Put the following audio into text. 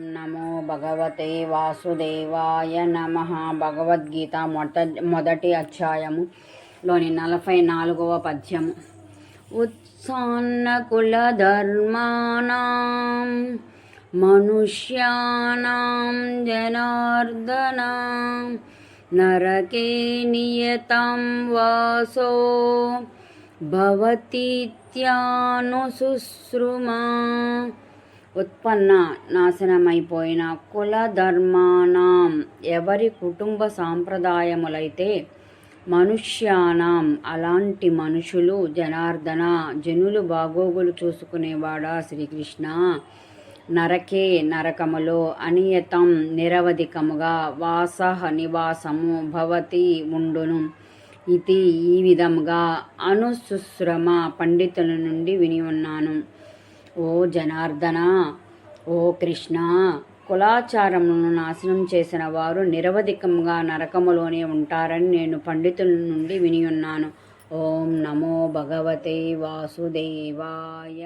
నమో భగవతే వాసుదేవాయ నమ. భగవద్గీత మొట మొదటి అధ్యాయములోని నలభై నాలుగవ పద్యము. ఉత్సాన్నకులధర్మాణం మనుష్యానాం జనార్దన నరకే నియతం వాసో భవతీత్యానుశుశ్రుమా ఉత్పన్న నాశనమైపోయిన కుల ధర్మానాం ఎవరి కుటుంబ సాంప్రదాయములైతే మనుష్యానాం అలాంటి మనుషులు జనార్దన జనులు బాగోగులు చూసుకునేవాడా శ్రీకృష్ణ? నరకే నరకములో అనియతం నిరవధికముగా వాసహ నివాసము భవతి ఉండును. ఇది ఈ విధముగా అనుశుశ్రమ పండితుల నుండి విని ఉన్నాను. ఓ జనార్దన ఓ కృష్ణ కులాచారములను నాశనం చేసిన వారు నిరవధికంగా నరకములోనే ఉంటారని నేను పండితుల నుండి విని ఉన్నాను ఓం నమో భగవతే వాసుదేవాయ